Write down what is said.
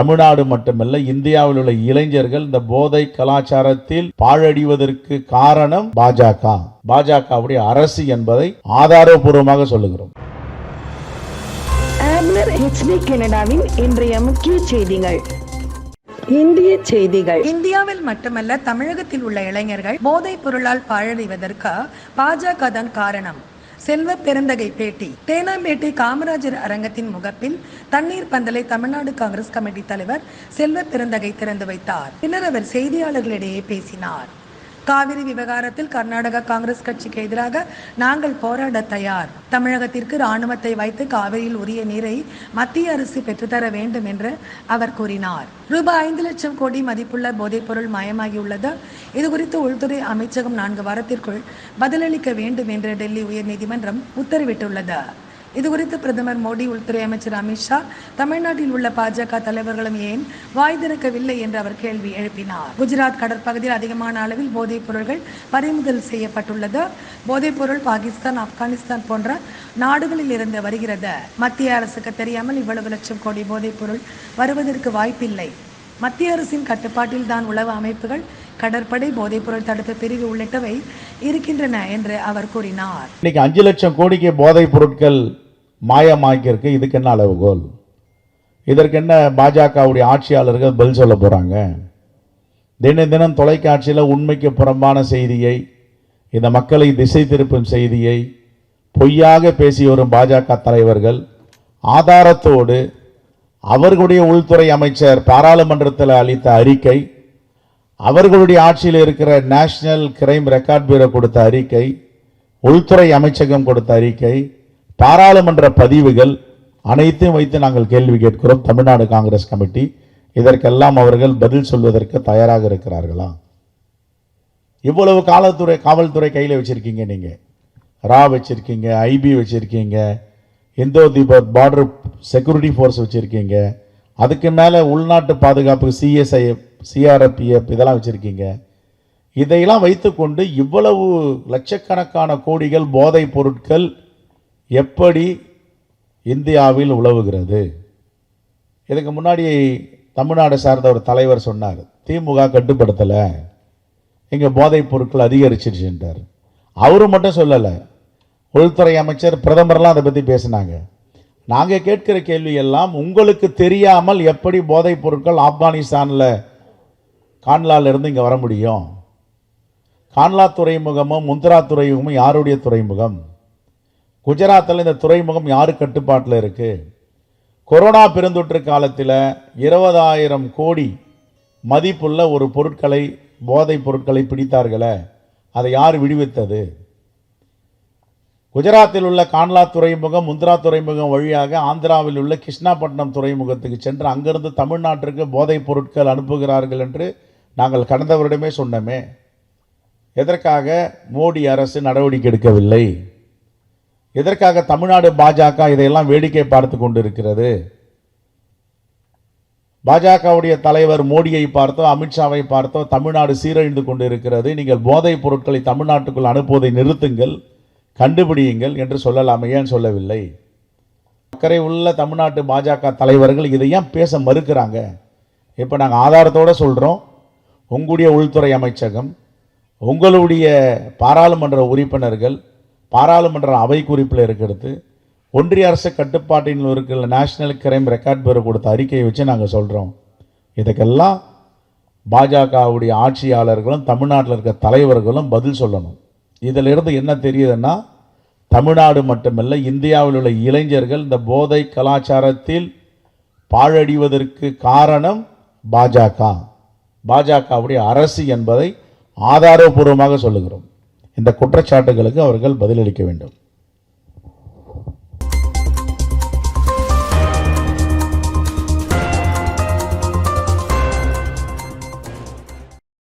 தமிழ்நாடு மட்டுமல்ல இந்தியாவில் உள்ள இளைஞர்கள் இந்த போதை கலாச்சாரத்தில் பாழடிவதற்கு காரணம் பாஜக. பாஜகவுடைய அரசு என்பதை ஆதாரபூர்வமாக சொல்லுகிறோம். கனடாவின் இன்றைய முக்கிய செய்திகள். இந்திய செய்திகள். இந்தியாவில் மட்டுமல்ல தமிழகத்தில் உள்ள இளைஞர்கள் போதைப் பொருளால் பாழடைவதற்கு பாஜக தான் காரணம். செல்வ பெருந்தகை பேட்டி. தேனாம்பேட்டை காமராஜர் அரங்கத்தின் முகப்பில் தண்ணீர் பந்தலை தமிழ்நாடு காங்கிரஸ் கமிட்டி தலைவர் செல்வ பெருந்தகை திறந்து வைத்தார். பின்னர் அவர் செய்தியாளர்களிடையே பேசினார். காவிரி விவகாரத்தில் கர்நாடக காங்கிரஸ் கட்சிக்கு எதிராக நாங்கள் போராட தயார். தமிழகத்திற்கு ராணுவத்தை வைத்து காவிரியில் உரிய நீரை மத்திய அரசு பெற்றுத்தர வேண்டும் என்று அவர் கூறினார். ரூபாய் ஐந்து லட்சம் கோடி மதிப்புள்ள போதைப்பொருள் மயமாகியுள்ளது. இதுகுறித்து உள்துறை அமைச்சகம் நான்கு வாரத்திற்குள் பதிலளிக்க வேண்டும் என்று டெல்லி உயர்நீதிமன்றம் உத்தரவிட்டுள்ளது. இதுகுறித்து பிரதமர் மோடி உள்துறை அமைச்சர் அமித்ஷா தமிழ்நாட்டில் உள்ள பாஜக தலைவர்களும் ஏன் வாய் திறக்கவில்லை என்று அவர் கேள்வி எழுப்பினார். குஜராத் கடற்பகுதியில் அதிகமான அளவில் போதைப் பொருள்கள் பறிமுதல் செய்யப்பட்டுள்ளது. போதைப் பொருள் பாகிஸ்தான் ஆப்கானிஸ்தான் போன்ற நாடுகளில் இருந்து வருகிறது. மத்திய அரசுக்கு தெரியாமல் இவ்வளவு லட்சம் கோடி போதைப் பொருள் வருவதற்கு வாய்ப்பில்லை. மத்திய அரசின் கட்டுப்பாட்டில் தான் உளவு அமைப்புகள் கடற்படை போதைப்பொருள் தடுப்பு பிரிவு உள்ளிட்டவை இருக்கின்றன என்று அவர் கூறினார். இன்னைக்கு அஞ்சு லட்சம் கோடிக்கு போதைப் பொருட்கள் மாயமாக்கியிருக்கு. இதுக்கு என்ன அளவுகோல்? இதற்கு என்ன பாஜகவுடைய ஆட்சியாளர்கள் பதில் சொல்ல போகிறாங்க தினம் தினம் தொலைக்காட்சியில் உண்மைக்கு புறம்பான செய்தியை இந்த மக்களை திசை திருப்பும் செய்தியை பொய்யாக பேசி வரும் பாஜக தலைவர்கள் ஆதாரத்தோடு அவர்களுடைய உள்துறை அமைச்சர் பாராளுமன்றத்தில் அளித்த அறிக்கை அவர்களுடைய ஆட்சியில் இருக்கிற நேஷனல் கிரைம் ரெக்கார்ட் பியூரோ கொடுத்த அறிக்கை உள்துறை அமைச்சகம் கொடுத்த அறிக்கை பாராளுமன்ற பதிவுகள் அனைத்தையும் வைத்து நாங்கள் கேள்வி கேட்கிறோம். தமிழ்நாடு காங்கிரஸ் கமிட்டி. இதற்கெல்லாம் அவர்கள் பதில் சொல்வதற்கு தயாராக இருக்கிறார்களா? இவ்வளவு காலத்துறை காவல்துறை கையில் வச்சிருக்கீங்க நீங்கள் ரா வச்சுருக்கீங்க ஐபி வச்சிருக்கீங்க Indo Tibet border security force வச்சிருக்கீங்க. அதுக்கு மேலே உள்நாட்டு பாதுகாப்பு சிஎஸ்ஐ சிஆர்பிஎஃப் இதெல்லாம் வச்சுருக்கீங்க. இதையெல்லாம் வைத்துக்கொண்டு இவ்வளவு லட்சக்கணக்கான கோடிகள் போதைப் பொருட்கள் எப்படி இந்தியாவில் உழவுகிறது? இதுக்கு முன்னாடி தமிழ்நாடு சார்ந்த ஒரு தலைவர் சொன்னார் திமுக கட்டுப்படுத்தலை. இங்கே போதைப் பொருட்கள் அதிகரிச்சிருச்சுன்றார். அவரு மட்டும் சொல்லலை. உள்துறை அமைச்சர் பிரதமர்லாம் அதை பற்றி பேசினாங்க. நாங்கள் கேட்கிற கேள்வி எல்லாம் உங்களுக்கு தெரியாமல் எப்படி போதைப் பொருட்கள் ஆப்கானிஸ்தானில் கான்லாலேருந்து இங்கே வர முடியும். கான்லா துறைமுகமும் முந்த்ரா துறைமுகமும் யாருடைய துறைமுகம்? குஜராத்தில் இந்த துறைமுகம் யார் கட்டுப்பாட்டில் இருக்குது கொரோனா பெருந்தொற்று காலத்தில் இருபதாயிரம் கோடி மதிப்புள்ள ஒரு பொருட்களை போதைப் பொருட்களை பிடித்தார்களே அதை யார் விடுவித்தது? குஜராத்தில் உள்ள கான்லா துறைமுகம் முந்த்ரா துறைமுகம் வழியாக ஆந்திராவில் உள்ள கிருஷ்ணாபட்டினம் துறைமுகத்துக்கு சென்று அங்கிருந்து தமிழ்நாட்டிற்கு போதைப் பொருட்கள் அனுப்புகிறார்கள் என்று நாங்கள் கடந்த வருடமே சொன்னோமே எதற்காக மோடி அரசு நடவடிக்கை எடுக்கவில்லை? எதற்காக தமிழ்நாடு பாஜக இதையெல்லாம் வேடிக்கை பார்த்து கொண்டிருக்கிறது? பாஜகவுடைய தலைவர் மோடியை பார்த்தோ அமித்ஷாவை பார்த்தோ தமிழ்நாடு சீரழிந்து கொண்டிருக்கிறது. நீங்கள் போதைப் பொருட்களை தமிழ்நாட்டுக்குள் அனுப்புவதை நிறுத்துங்கள் கண்டுபிடியுங்கள் என்று சொல்லலாமே ஏன் சொல்லவில்லை? அக்கறை உள்ள தமிழ்நாட்டு பாஜக தலைவர்கள் இதை ஏன் பேச மறுக்கிறாங்க? இப்போ நாங்கள் ஆதாரத்தோடு சொல்கிறோம் உங்களுடைய உள்துறை அமைச்சகம் உங்களுடைய பாராளுமன்ற உறுப்பினர்கள் பாராளுமன்ற அவை குறிப்பில் இருக்கிறது ஒன்றிய அரசு கட்டுப்பாட்டில் இருக்கிற நேஷனல் கிரைம் ரெக்கார்ட் பேர் கொடுத்த அறிக்கையை வச்சு நாங்கள் சொல்கிறோம் இதுக்கெல்லாம் பாஜகவுடைய ஆட்சியாளர்களும் தமிழ்நாட்டில் இருக்க தலைவர்களும் பதில் சொல்லணும். இதிலிருந்து என்ன தெரியுதுன்னா தமிழ்நாடு மட்டுமல்ல இந்தியாவில் உள்ள இளைஞர்கள் இந்த போதை கலாச்சாரத்தில் பாழடிவதற்கு காரணம் பாஜக. பாஜகவுடைய அரசு என்பதை ஆதாரபூர்வமாக சொல்லுகிறோம். இந்த குற்றச்சாட்டுகளுக்கு அவர்கள் பதிலளிக்க வேண்டும்.